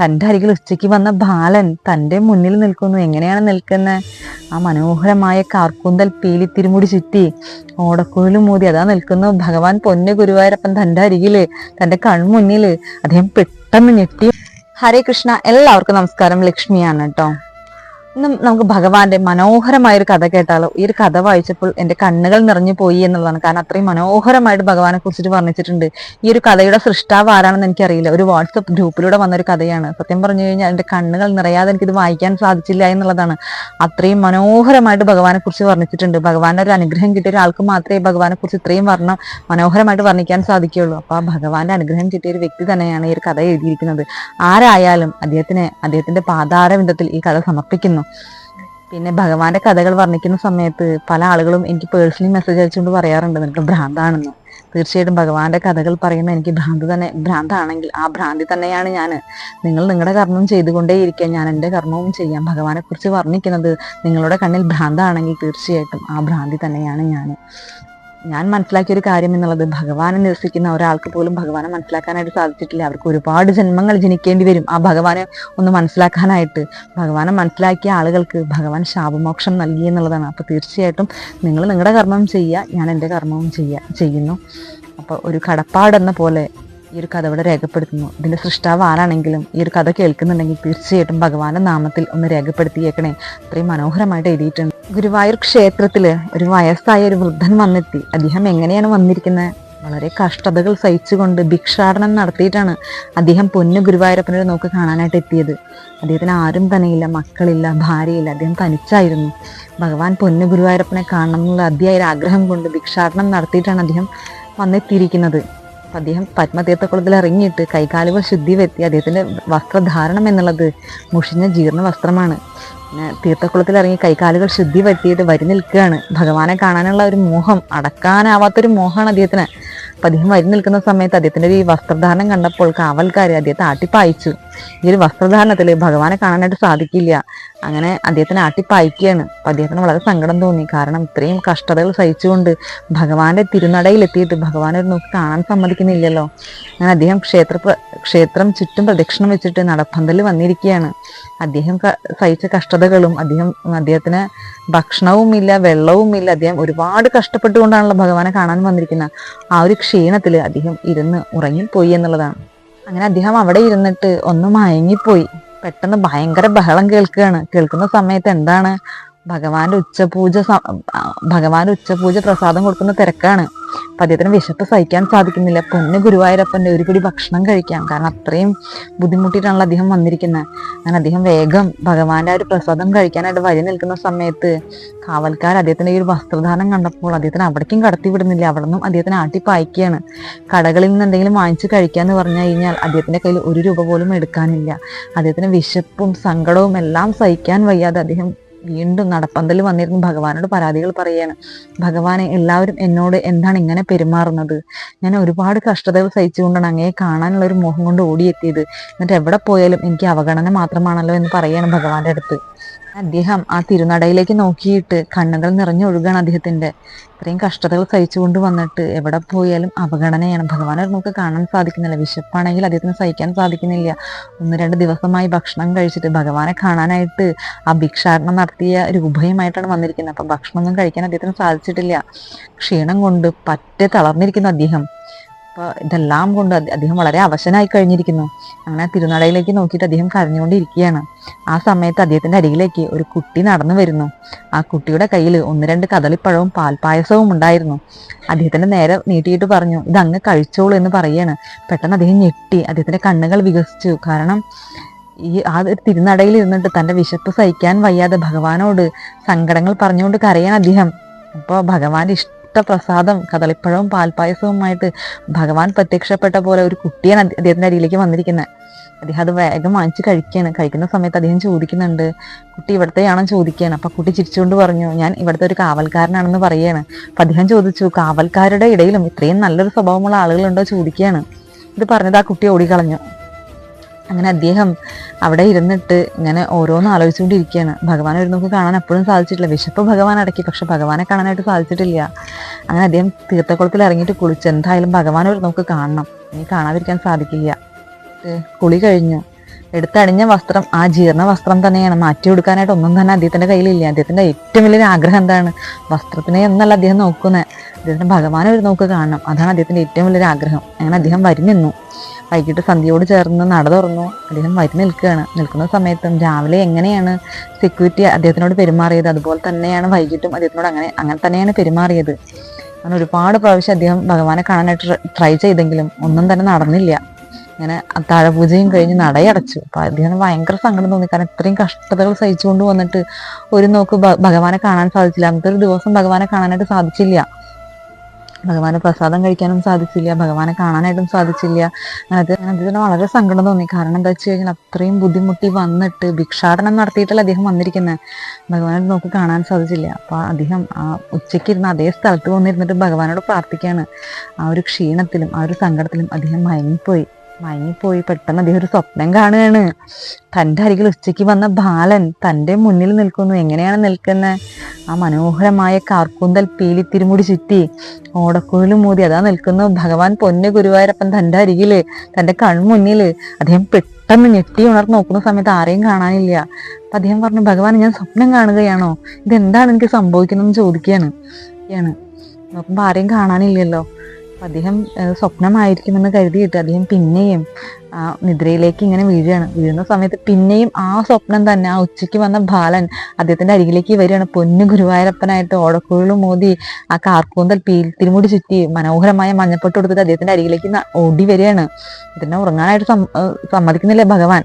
തന്റെ അരികിൽ ഉച്ചയ്ക്ക് വന്ന ബാലൻ തന്റെ മുന്നിൽ നിൽക്കുന്നു. എങ്ങനെയാണ് നിൽക്കുന്നത് ആ മനോഹരമായ കാർക്കൂന്തൽ പീലി തിരുമുടി ചുറ്റി ഓടക്കുഴലും മൂതി. അതാ നിൽക്കുന്നു ഭഗവാൻ പൊന്നു ഗുരുവായൂരപ്പൻ തന്റെ അരികിൽ തന്റെ കൺമുന്നിൽ. അദ്ദേഹം പെട്ടെന്ന് ഞെട്ടി. ഹരേ കൃഷ്ണ. എല്ലാവർക്കും നമസ്കാരം. ലക്ഷ്മിയാണ് കേട്ടോ. ഇന്ന് നമുക്ക് ഭഗവാന്റെ മനോഹരമായ ഒരു കഥ കേട്ടാലോ ഈ ഒരു കഥ വായിച്ചപ്പോൾ എന്റെ കണ്ണുകൾ നിറഞ്ഞു പോയി എന്നുള്ളതാണ്. കാരണം അത്രയും മനോഹരമായിട്ട് ഭഗവാനെ കുറിച്ചിട്ട് വർണിച്ചിട്ടുണ്ട് ഈ ഒരു കഥയുടെ സൃഷ്ടാവ് ആരാണെന്ന് എനിക്കറിയില്ല. ഒരു വാട്സപ്പ് ഗ്രൂപ്പിലൂടെ വന്ന ഒരു കഥയാണ്. സത്യം പറഞ്ഞു കഴിഞ്ഞാൽ എന്റെ കണ്ണുകൾ നിറയാതെ എനിക്കിത് വായിക്കാൻ സാധിച്ചില്ല എന്നുള്ളതാണ്. അത്രയും മനോഹരമായിട്ട് ഭഗവാനെ കുറിച്ച് വർണിച്ചിട്ടുണ്ട്. ഭഗവാന്റെ ഒരു അനുഗ്രഹം കിട്ടിയ ഒരാൾക്ക് മാത്രമേ ഭഗവാനെ കുറിച്ച് ഇത്രയും വർണം മനോഹരമായിട്ട് വർണിക്കാൻ സാധിക്കുകയുള്ളൂ. അപ്പോൾ ആ ഭഗവാന്റെ അനുഗ്രഹം കിട്ടിയ ഒരു വ്യക്തി തന്നെയാണ് ഈ ഒരു കഥ എഴുതിയിരിക്കുന്നത്. ആരായാലും അദ്ദേഹത്തിന് അദ്ദേഹത്തിന്റെ പാതാരവിന്ദത്തിൽ ഈ കഥ സമർപ്പിക്കുന്നു. പിന്നെ ഭഗവാന്റെ കഥകൾ വർണിക്കുന്ന സമയത്ത് പല ആളുകളും എനിക്ക് പേഴ്സണലി മെസ്സേജ് അയച്ചുകൊണ്ട് പറയാറുണ്ട് നിനക്ക് ഭ്രാന്താണെന്ന്. തീർച്ചയായിട്ടും ഭഗവാന്റെ കഥകൾ പറയുന്ന എനിക്ക് ഭ്രാന്ത് തന്നെ ഭ്രാന്താണെങ്കിൽ ആ ഭ്രാന്തി തന്നെയാണ് ഞാൻ നിങ്ങൾ നിങ്ങളുടെ കർമ്മം ചെയ്തുകൊണ്ടേയിരിക്കുക. ഞാൻ എന്റെ കർമ്മവും ചെയ്യാം. ഭഗവാനെ കുറിച്ച് വർണിക്കുന്നത് നിങ്ങളുടെ കണ്ണിൽ ഭ്രാന്താണെങ്കിൽ തീർച്ചയായിട്ടും ആ ഭ്രാന്തി തന്നെയാണ് ഞാൻ ഞാൻ മനസ്സിലാക്കിയ ഒരു കാര്യം എന്നുള്ളത് ഭഗവാനെ നിരസിക്കുന്ന ഒരാൾക്ക് പോലും ഭഗവാനെ മനസ്സിലാക്കാനായിട്ട് സാധിച്ചിട്ടില്ല. അവർക്ക് ഒരുപാട് ജന്മങ്ങൾ ജനിക്കേണ്ടി വരും. ആ ഭഗവാനെ ഒന്ന് മനസ്സിലാക്കാനായിട്ട് ഭഗവാനെ മനസ്സിലാക്കിയ ആളുകൾക്ക് ഭഗവാൻ ശാപമോക്ഷം നൽകി എന്നുള്ളതാണ്. അപ്പോൾ തീർച്ചയായിട്ടും നിങ്ങൾ നിങ്ങളുടെ കർമ്മം ചെയ്യുക ഞാൻ എന്റെ കർമ്മവും ചെയ്യുക ചെയ്യുന്നു. അപ്പോൾ ഒരു കടപ്പാടെന്ന പോലെ ഈ ഒരു കഥ ഇവിടെ രേഖപ്പെടുത്തുന്നു. ഇതിന്റെ സൃഷ്ടാവ് ആരാണെങ്കിലും ഈ ഒരു കഥ കേൾക്കുന്നുണ്ടെങ്കിൽ തീർച്ചയായിട്ടും ഭഗവാന്റെ നാമത്തിൽ ഒന്ന് രേഖപ്പെടുത്തിയേക്കണേ. അത്രയും മനോഹരമായിട്ട് എഴുതിയിട്ടുണ്ട്. ഗുരുവായൂർ ക്ഷേത്രത്തിൽ ഒരു വയസ്സായ ഒരു വൃദ്ധൻ വന്നെത്തി. അദ്ദേഹം എങ്ങനെയാണ് വന്നിരിക്കുന്നത്? വളരെ കഷ്ടതകൾ സഹിച്ചുകൊണ്ട് ഭിക്ഷാടനം നടത്തിയിട്ടാണ് അദ്ദേഹം പൊന്നു ഗുരുവായൂരപ്പനെ നോക്ക് കാണാനായിട്ട് എത്തിയത്. അദ്ദേഹത്തിന് ആരും തന്നെയില്ല മക്കളില്ല ഭാര്യയില്ല അദ്ദേഹം തനിച്ചായിരുന്നു. ഭഗവാൻ പൊന്നു ഗുരുവായൂരപ്പനെ കാണണം എന്നുള്ള അതിയായ ആഗ്രഹം കൊണ്ട് ഭിക്ഷാടനം നടത്തിയിട്ടാണ് അദ്ദേഹം വന്നെത്തിയിരിക്കുന്നത്. അദ്ദേഹം അദ്ദേഹം പത്മതീർത്ഥക്കുളത്തിൽ ഇറങ്ങിയിട്ട് കൈകാലുകൾ ശുദ്ധി വരുത്തി അദ്ദേഹത്തിന്റെ വസ്ത്രധാരണം എന്നുള്ളത് മുഷിഞ്ഞ ജീർണ വസ്ത്രമാണ്. തീർത്ഥക്കുളത്തിൽ ഇറങ്ങി കൈകാലുകൾ ശുദ്ധി വരുത്തിയിട്ട് വരി നിൽക്കുകയാണ്. ഭഗവാനെ കാണാനുള്ള ഒരു മോഹം അടക്കാനാവാത്തൊരു മോഹമാണ് അദ്ദേഹത്തിന്. അപ്പം അദ്ദേഹം വരി നിൽക്കുന്ന സമയത്ത് അദ്ദേഹത്തിന്റെ ഈ വസ്ത്രധാരണം കണ്ടപ്പോൾ കാവൽക്കാർ അദ്ദേഹത്തെ ആട്ടിപ്പായിച്ചു. ഈ ഒരു വസ്ത്രധാരണത്തിൽ ഭഗവാനെ കാണാനായിട്ട് സാധിക്കില്ല. അങ്ങനെ അദ്ദേഹത്തിനെ ആട്ടിപ്പായിക്കുകയാണ്. അപ്പം അദ്ദേഹത്തിന് വളരെ സങ്കടം തോന്നി. കാരണം ഇത്രയും കഷ്ടതകൾ സഹിച്ചുകൊണ്ട് ഭഗവാന്റെ തിരുനടയിലെത്തിയിട്ട് ഭഗവാനെ ഒരു നോക്കി കാണാൻ സമ്മതിക്കുന്നില്ലല്ലോ. അങ്ങനെ അദ്ദേഹം ക്ഷേത്ര ക്ഷേത്രം ചുറ്റും പ്രദക്ഷിണം വെച്ചിട്ട് നടപ്പന്തൽ വന്നിരിക്കുകയാണ്. അദ്ദേഹം സഹിച്ച കഷ്ടതകളും അദ്ദേഹം അദ്ദേഹത്തിന് ഭക്ഷണവും ഇല്ല വെള്ളവും ഇല്ല അദ്ദേഹം ഒരുപാട് കഷ്ടപ്പെട്ടുകൊണ്ടാണല്ലോ ഭഗവാനെ കാണാൻ വന്നിരിക്കുന്നത്. ആ ഒരു ക്ഷീണത്തിൽ അദ്ദേഹം ഇരുന്ന് ഉറങ്ങിപ്പോയി എന്നുള്ളതാണ്. അങ്ങനെ അദ്ദേഹം അവിടെ ഇരുന്നിട്ട് ഒന്ന് മയങ്ങിപ്പോയി. പെട്ടെന്ന് ഭയങ്കര ബഹളം കേൾക്കുകയാണ്. കേൾക്കുന്ന സമയത്ത് എന്താണ്? ഭഗവാന്റെ ഉച്ചപൂജ ഭഗവാന്റെ ഉച്ചപൂജ പ്രസാദം കൊടുക്കുന്ന തിരക്കാണ്. അദ്ദേഹത്തിന് വിശപ്പ് സഹിക്കാൻ സാധിക്കുന്നില്ല. പൊന്ന് ഗുരുവായൂരപ്പന്റെ ഒരു പിടി ഭക്ഷണം കഴിക്കാം. കാരണം അത്രയും ബുദ്ധിമുട്ടിയിട്ടാണല്ലോ അദ്ദേഹം വന്നിരിക്കുന്നത് അങ്ങനെ അദ്ദേഹം വേഗം ഭഗവാന്റെ ആ ഒരു പ്രസാദം കഴിക്കാനായിട്ട് വഴി നിൽക്കുന്ന സമയത്ത് കാവൽക്കാർ അദ്ദേഹത്തിന്റെ ഈ ഒരു വസ്ത്രധാരണം കണ്ടപ്പോൾ അദ്ദേഹത്തിന് അവിടേക്കും കടത്തി വിടുന്നില്ല. അവിടെ നിന്നും അദ്ദേഹത്തിന് ആട്ടിപ്പായിക്കുകയാണ് കടകളിൽ നിന്ന് എന്തെങ്കിലും വാങ്ങിച്ച് കഴിക്കാന്ന് പറഞ്ഞു കഴിഞ്ഞാൽ അദ്ദേഹത്തിന്റെ കയ്യിൽ ഒരു രൂപ പോലും എടുക്കാനില്ല. അദ്ദേഹത്തിന് വിശപ്പും സങ്കടവും എല്ലാം സഹിക്കാൻ വയ്യാതെ അദ്ദേഹം വീണ്ടും നടപ്പന്തൽ വന്നിരുന്നു. ഭഗവാനോട് പരാതികൾ പറയാണ്. ഭഗവാനെ എല്ലാവരും എന്നോട് എന്താണ് ഇങ്ങനെ പെരുമാറുന്നത്? ഞാൻ ഒരുപാട് കഷ്ടതകൾ സഹിച്ചുകൊണ്ടാണ് അങ്ങയെ കാണാനുള്ള ഒരു മോഹം കൊണ്ട് ഓടിയെത്തിയത്. എന്നിട്ട് എവിടെ പോയാലും എനിക്ക് അവഗണന മാത്രമാണല്ലോ എന്ന് പറയാണ് ഭഗവാന്റെ അടുത്ത്. അദ്ദേഹം ആ തിരുനടയിലേക്ക് നോക്കിയിട്ട് കണ്ണുകൾ നിറഞ്ഞൊഴുകാണ് അദ്ദേഹത്തിന്റെ ഇത്രയും കഷ്ടതകൾ സഹിച്ചുകൊണ്ട് വന്നിട്ട് എവിടെ പോയാലും അവഗണനയാണ്. ഭഗവാനെ നമുക്ക് കാണാൻ സാധിക്കുന്നില്ല. വിശപ്പാണെങ്കിൽ അദ്ദേഹത്തിന് സഹിക്കാൻ സാധിക്കുന്നില്ല. ഒന്ന് രണ്ട് ദിവസമായി ഭക്ഷണം കഴിച്ചിട്ട് ഭഗവാനെ കാണാനായിട്ട് ആ ഭിക്ഷാടനം നടത്തിയ രൂപയുമായിട്ടാണ് വന്നിരിക്കുന്നത്. അപ്പൊ ഭക്ഷണമൊന്നും കഴിക്കാൻ അദ്ദേഹത്തിന് സാധിച്ചിട്ടില്ല. ക്ഷീണം കൊണ്ട് പറ്റെ തളർന്നിരിക്കുന്നു അദ്ദേഹം. അപ്പൊ ഇതെല്ലാം കൊണ്ട് അദ്ദേഹം വളരെ അവശനായി കഴിഞ്ഞിരിക്കുന്നു. അങ്ങനെ തിരുനടയിലേക്ക് നോക്കിയിട്ട് അദ്ദേഹം കരഞ്ഞുകൊണ്ടിരിക്കുകയാണ്. ആ സമയത്ത് അദ്ദേഹത്തിന്റെ അരികിലേക്ക് ഒരു കുട്ടി നടന്നു വരുന്നു. ആ കുട്ടിയുടെ കയ്യിൽ ഒന്ന് രണ്ട് കദളിപ്പഴവും പാൽപായസവും ഉണ്ടായിരുന്നു. അദ്ദേഹത്തിന്റെ നേരെ നീട്ടിയിട്ട് പറഞ്ഞു ഇത് അങ്ങ് കഴിച്ചോളൂ എന്ന് പറയാണ് പെട്ടെന്ന് അദ്ദേഹം ഞെട്ടി. അദ്ദേഹത്തിന്റെ കണ്ണുകൾ വികസിച്ചു. കാരണം ഈ ആ തിരുനടയിൽ ഇരുന്നിട്ട് തന്റെ വിശപ്പ് സഹിക്കാൻ വയ്യാതെ ഭഗവാനോട് സങ്കടങ്ങൾ പറഞ്ഞുകൊണ്ട് കരയാൻ അദ്ദേഹം. അപ്പോൾ ഭഗവാന്റെ ഇഷ്ടപ്രസാദം കദളിപ്പഴവും പാൽപ്പായസവുമായിട്ട് ഭഗവാൻ പ്രത്യക്ഷപ്പെട്ട പോലെ ഒരു കുട്ടിയാണ് അദ്ദേഹത്തിന്റെ അരിയിലേക്ക് വന്നിരിക്കുന്നത് അദ്ദേഹം അത് വേഗം വാങ്ങിച്ച് കഴിക്കുകയാണ് കഴിക്കുന്ന സമയത്ത് അദ്ദേഹം ചോദിക്കുന്നുണ്ട് കുട്ടി ഇവിടത്തെയാണോ? ചോദിക്കുകയാണ്. അപ്പൊ കുട്ടി ചിരിച്ചുകൊണ്ട് പറഞ്ഞു ഞാൻ ഇവിടുത്തെ ഒരു കാവൽക്കാരനാണെന്ന് പറയാണ് അപ്പൊ അദ്ദേഹം ചോദിച്ചു കാവൽക്കാരുടെ ഇടയിലും ഇത്രയും നല്ലൊരു സ്വഭാവമുള്ള ആളുകളുണ്ടോ? ചോദിക്കുകയാണ്. ഇത് പറഞ്ഞത് ആ കുട്ടി ഓടിക്കളഞ്ഞു. അങ്ങനെ അദ്ദേഹം അവിടെ ഇരുന്നിട്ട് ഇങ്ങനെ ഓരോന്ന് ആലോചിച്ചുകൊണ്ടിരിക്കുകയാണ്. ഭഗവാനെ ഒരു നോക്ക് കാണാൻ എപ്പോഴും സാധിച്ചിട്ടില്ല. വിശപ്പ് ഭഗവാൻ അടക്കി പക്ഷെ ഭഗവാനെ കാണാനായിട്ട് സാധിച്ചിട്ടില്ല. അങ്ങനെ അദ്ദേഹം തീർത്ഥക്കുളത്തിൽ ഇറങ്ങിയിട്ട് കുളിച്ച് എന്തായാലും ഭഗവാനെ ഒരു നോക്ക് കാണണം. ഇനി കാണാതിരിക്കാൻ സാധിക്കില്ല. കുളി കഴിഞ്ഞു. എടുത്തണിഞ്ഞ വസ്ത്രം ആ ജീർണ വസ്ത്രം തന്നെയാണ്. മാറ്റി കൊടുക്കാനായിട്ട് ഒന്നും തന്നെ അദ്ദേഹത്തിന്റെ കയ്യിലില്ല. അദ്ദേഹത്തിന്റെ ഏറ്റവും വലിയൊരു ആഗ്രഹം എന്താണ്? വസ്ത്രത്തിനെ എന്നല്ല അദ്ദേഹം നോക്കുന്നത് അദ്ദേഹത്തിന് ഭഗവാനെ ഒരു നോക്ക് കാണണം. അതാണ് അദ്ദേഹത്തിന്റെ ഏറ്റവും വലിയൊരു ആഗ്രഹം. അങ്ങനെ അദ്ദേഹം വരി നിന്നു വൈകിട്ട് സന്ധ്യയോട് ചേർന്ന് നട തുറന്നു. അദ്ദേഹം വരി നിൽക്കുകയാണ്. നിൽക്കുന്ന സമയത്തും രാവിലെ എങ്ങനെയാണ് സെക്യൂരിറ്റി അദ്ദേഹത്തിനോട് പെരുമാറിയത്? അതുപോലെ തന്നെയാണ് വൈകിട്ടും അദ്ദേഹത്തിനോട് അങ്ങനെ അങ്ങനെ തന്നെയാണ് പെരുമാറിയത്. അങ്ങനെ ഒരുപാട് പ്രാവശ്യം അദ്ദേഹം ഭഗവാനെ കാണാനായിട്ട് ട്രൈ ചെയ്തെങ്കിലും ഒന്നും തന്നെ നടന്നില്ല. ഇങ്ങനെ താഴപൂജയും പൂജയും കഴിഞ്ഞ് നടയടച്ചു. അപ്പൊ അദ്ദേഹം ഭയങ്കര സങ്കടം തോന്നി. കാരണം ഇത്രയും കഷ്ടതകൾ സഹിച്ചുകൊണ്ട് വന്നിട്ട് ഒരു നോക്ക് ഭഗവാനെ കാണാൻ സാധിച്ചില്ല. അന്നത്തെ ഒരു ദിവസം ഭഗവാനെ കാണാനായിട്ട് സാധിച്ചില്ല. ഭഗവാന് പ്രസാദം കഴിക്കാനും സാധിച്ചില്ല ഭഗവാനെ കാണാനായിട്ടും സാധിച്ചില്ല. അത് അദ്ദേഹത്തിന് വളരെ സങ്കടം തോന്നി. കാരണം എന്താ വെച്ച് കഴിഞ്ഞാൽ അത്രയും ബുദ്ധിമുട്ടി വന്നിട്ട് ഭിക്ഷാടനം നടത്തിയിട്ടല്ല അദ്ദേഹം വന്നിരിക്കുന്നത് ഭഗവാനെ നോക്കി കാണാൻ സാധിച്ചില്ല. അപ്പൊ അദ്ദേഹം ആ ഉച്ചയ്ക്ക് ഇരുന്ന് അതേ സ്ഥലത്ത് വന്നിരുന്നിട്ട് ഭഗവാനോട് പ്രാർത്ഥിക്കുകയാണ് ആ ഒരു ക്ഷീണത്തിലും ആ ഒരു സങ്കടത്തിലും അദ്ദേഹം മയങ്ങിപ്പോയി. മയങ്ങിപ്പോയി. പെട്ടെന്ന് അദ്ദേഹം ഒരു സ്വപ്നം കാണുകയാണ്. തന്റെ അരികിൽ ഉച്ചയ്ക്ക് വന്ന ബാലൻ തന്റെ മുന്നിൽ നിൽക്കുന്നു. എങ്ങനെയാണ് നിൽക്കുന്നത് ആ മനോഹരമായ കാർക്കൂന്തൽ പീലി തിരുമുടി ചുറ്റി ഓടക്കുഴലും മൂതി. അതാ നിൽക്കുന്നു ഭഗവാൻ പൊന്നു ഗുരുവായൂരപ്പൻ തന്റെ അരികിൽ തന്റെ കൺമുന്നിൽ അദ്ദേഹം പെട്ടെന്ന് ഞെട്ടി ഉണർന്ന് നോക്കുന്ന സമയത്ത് ആരെയും കാണാനില്ല. അപ്പൊ അദ്ദേഹം പറഞ്ഞു ഭഗവാൻ ഞാൻ സ്വപ്നം കാണുകയാണോ? ഇതെന്താണ് എനിക്ക് സംഭവിക്കുന്നതെന്ന് ചോദിക്കുകയാണ്. യാണ്. നോക്കുമ്പോ ആരെയും കാണാനില്ലല്ലോ. അദ്ദേഹം സ്വപ്നമായിരിക്കുമെന്ന് കരുതിയിട്ട് അദ്ദേഹം പിന്നെയും ആ നിദ്രയിലേക്ക് ഇങ്ങനെ വീഴുകയാണ്. വീഴുന്ന സമയത്ത് പിന്നെയും ആ സ്വപ്നം തന്നെ ആ ഉച്ചയ്ക്ക് വന്ന ബാലൻ അദ്ദേഹത്തിന്റെ അരികിലേക്ക് വരികയാണ്. പൊന്നു ഗുരുവായൂരപ്പനായിട്ട് ഓടക്കുഴലും മോദി ആ കാർക്കൂന്തൽ പീൽ തിരുമുടി ചുറ്റി മനോഹരമായ മഞ്ഞപ്പൊട്ട് കൊടുത്തിട്ട് അദ്ദേഹത്തിന്റെ അരികിലേക്ക് ഓടി വരികയാണ്. ഇതിനെ ഉറങ്ങാനായിട്ട് സമ്മതിക്കുന്നില്ല ഭഗവാൻ?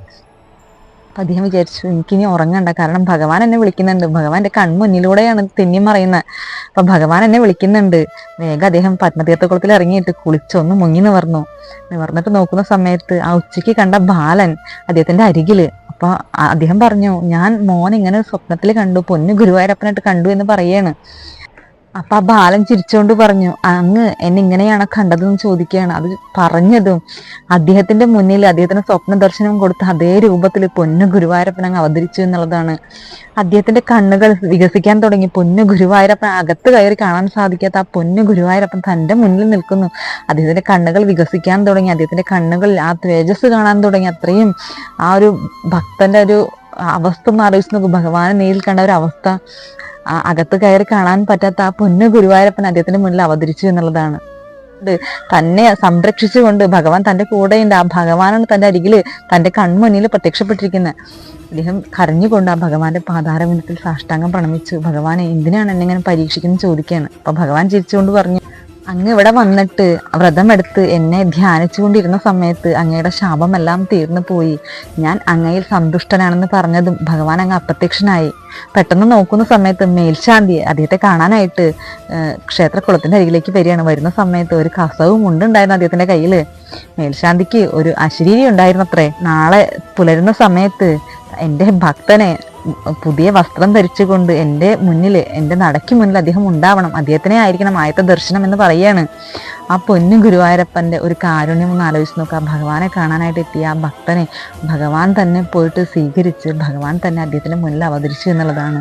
അപ്പൊ അദ്ദേഹം വിചാരിച്ചു എനിക്കിനി ഉറങ്ങണ്ട. കാരണം ഭഗവാൻ എന്നെ വിളിക്കുന്നുണ്ട്. ഭഗവാന്റെ കൺമുന്നിലൂടെയാണ് തെന്നി മറയുന്നത്. അപ്പൊ ഭഗവാൻ എന്നെ വിളിക്കുന്നുണ്ട്. വേഗം അദ്ദേഹം പത്മതീർത്ഥക്കുളത്തിൽ ഇറങ്ങിയിട്ട് കുളിച്ചൊന്ന് മുങ്ങി നിവർന്നു. നിവർന്നിട്ട് നോക്കുന്ന സമയത്ത് ആ ഉച്ചയ്ക്ക് കണ്ട ബാലൻ അദ്ദേഹത്തിന്റെ അരികിൽ. അപ്പൊ ആ- അദ്ദേഹം പറഞ്ഞു ഞാൻ മോൻ ഇങ്ങനെ സ്വപ്നത്തിൽ കണ്ടു. പൊന്നു ഗുരുവായൂരപ്പനായിട്ട് കണ്ടു എന്ന് പറയാണ്. അപ്പൊ ആ ബാലൻ ചിരിച്ചുകൊണ്ട് പറഞ്ഞു അങ്ങ് എന്നെ ഇങ്ങനെയാണ് കണ്ടതെന്ന് ചോദിക്കുകയാണ്. അത് പറഞ്ഞതും അദ്ദേഹത്തിന്റെ മുന്നിൽ അദ്ദേഹത്തിന് സ്വപ്ന ദർശനം കൊടുത്ത അതേ രൂപത്തിൽ പൊന്നു ഗുരുവായൂരപ്പൻ അങ്ങ് അവതരിച്ചു എന്നുള്ളതാണ്. അദ്ദേഹത്തിന്റെ കണ്ണുകൾ വികസിക്കാൻ തുടങ്ങി. പൊന്നു ഗുരുവായൂരപ്പൻ അകത്ത് കയറി കാണാൻ സാധിക്കാത്ത ആ പൊന്നു ഗുരുവായൂരപ്പൻ തന്റെ മുന്നിൽ നിൽക്കുന്നു. അദ്ദേഹത്തിന്റെ കണ്ണുകൾ വികസിക്കാൻ തുടങ്ങി. അദ്ദേഹത്തിന്റെ കണ്ണുകളിൽ ആ തേജസ് കാണാൻ തുടങ്ങി. അത്രയും ആ ഒരു ഭക്തന്റെ ഒരു അവസ്ഥ ഒന്ന് ആലോചിച്ച് നോക്കും. ഭഗവാനെ നേരിൽ കണ്ട ഒരു അവസ്ഥ. ആ അകത്ത് കയറി കാണാൻ പറ്റാത്ത ആ പൊന്നു ഗുരുവായൂരപ്പൻ അദ്ദേഹത്തിന്റെ മുന്നിൽ അവതരിച്ചു എന്നുള്ളതാണ്. തന്നെ സംരക്ഷിച്ചുകൊണ്ട് ഭഗവാൻ തന്റെ കൂടെയുണ്ട്. ആ ഭഗവാനാണ് തന്റെ അരികിൽ തന്റെ കൺമുന്നിൽ പ്രത്യക്ഷപ്പെട്ടിരിക്കുന്നത് അദ്ദേഹം കരഞ്ഞുകൊണ്ട് ആ ഭഗവാന്റെ പാതാരവിനത്തിൽ സാഷ്ടാംഗം പ്രണമിച്ചു. ഭഗവാനെ എന്തിനാണ് എന്നെ ഇങ്ങനെ പരീക്ഷിക്കുന്നത് ചോദിക്കുകയാണ്. അപ്പൊ ഭഗവാൻ ചിരിച്ചുകൊണ്ട് പറഞ്ഞു അങ്ങ് ഇവിടെ വന്നിട്ട് വ്രതമെടുത്ത് എന്നെ ധ്യാനിച്ചുകൊണ്ടിരുന്ന സമയത്ത് അങ്ങയുടെ ശാപമെല്ലാം തീർന്നു പോയി. ഞാൻ അങ്ങയിൽ സന്തുഷ്ടനാണെന്ന് പറഞ്ഞതും ഭഗവാൻ അങ്ങ് അപ്രത്യക്ഷനായി. പെട്ടെന്ന് നോക്കുന്ന സമയത്ത് മേൽശാന്തി അദ്ദേഹത്തെ കാണാനായിട്ട് ക്ഷേത്രക്കുളത്തിന്റെ അരികിലേക്ക് വരികയാണ്. വരുന്ന സമയത്ത് ഒരു കസവും ഉണ്ടായിരുന്നു അദ്ദേഹത്തിന്റെ കയ്യിൽ മേൽശാന്തിക്ക് ഒരു അശരീരി ഉണ്ടായിരുന്നത്രേ. നാളെ പുലരുന്ന സമയത്ത് എന്റെ ഭക്തനെ പുതിയ വസ്ത്രം ധരിച്ചുകൊണ്ട് എന്റെ മുന്നിൽ എന്റെ നടയ്ക്ക് മുന്നിൽ അദ്ദേഹം ഉണ്ടാവണം. അദ്ദേഹത്തിനെ ആയിരിക്കണം ആയത്തെ ദർശനം എന്ന് പറയാണ് ആ പൊന്നു ഗുരുവായൂരപ്പന്റെ ഒരു കാരുണ്യം ഒന്ന് ആലോചിച്ച് നോക്കുക ഭഗവാനെ കാണാനായിട്ട് എത്തിയ ആ ഭക്തനെ ഭഗവാൻ തന്നെ പോയിട്ട് സ്വീകരിച്ച് ഭഗവാൻ തന്നെ അദ്ദേഹത്തിന്റെ മുന്നിൽ അവതരിച്ചു എന്നുള്ളതാണ്.